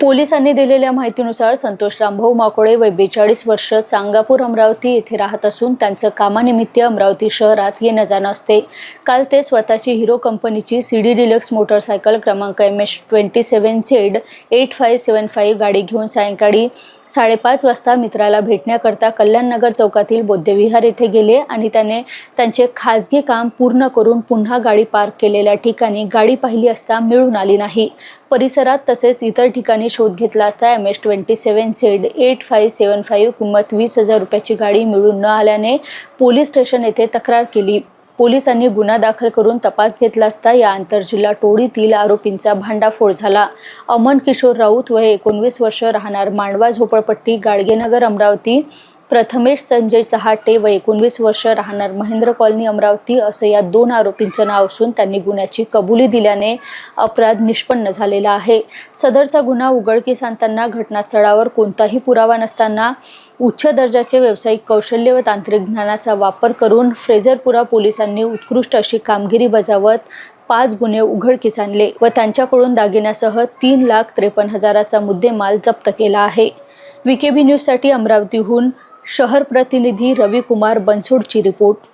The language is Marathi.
पोलिसांनी दिलेल्या माहितीनुसार संतोष रामभाऊ माकोडे वय बेचाळीस वर्ष सांगापूर अमरावती येथे राहत असून त्यांचं कामानिमित्त अमरावती शहरात येणं जाणं असते. काल ते स्वतःची हिरो कंपनीची सी डी डिलक्स मोटरसायकल क्रमांक M H twenty seven Z eight five seven five गाडी घेऊन सायंकाळी साडेपाच वाजता मित्राला भेटण्याकरता कल्याणनगर चौकातील बौद्धविहार येथे गेले आणि त्याने त्यांचे खाजगी काम पूर्ण करून पुन्हा गाडी पार्क केलेल्या ठिकाणी गाडी पाहिली असता मिळून आली नाही. परिसरात तसेच इतर ठिकाणी शोध घेतला असता M H twenty seven Z eight five seven five किंमत वीस हजार रुपयाची गाडी मिळून न आल्याने पोलीस स्टेशन येथे तक्रार केली. पोलिसांनी गुन्हा दाखल करून तपास घेतला असता या आंतरजिल्हा टोळीतील आरोपींचा भांडाफोड झाला. अमन किशोर राऊत वय एकोणवीस वर्ष राहणार मांडवा झोपडपट्टी गाडगेनगर अमरावती प्रथमेश संजय चहाटे व एकोणवीस वर्ष राहणार. महेंद्र कॉलनी अमरावती असं या दोन आरोपींचं नाव असून त्यांनी गुन्ह्याची कबुली दिल्याने अपराध निष्पन्न झालेला आहे. सदरचा गुन्हा उघडकीस आणताना घटनास्थळावर कोणताही पुरावा नसताना उच्च दर्जाचे व्यावसायिक कौशल्य व तांत्रिक ज्ञानाचा वापर करून फ्रेझरपुरा पोलिसांनी उत्कृष्ट अशी कामगिरी बजावत पाच गुन्हे उघडकीस आणले व त्यांच्याकडून दागिन्यासह तीन लाख त्रेपन्न हजाराचा मुद्देमाल जप्त केला आहे. विकेबी न्यूजसाठी अमरावतीहून शहर प्रतिनिधी रविकुमार बनसोडची रिपोर्ट.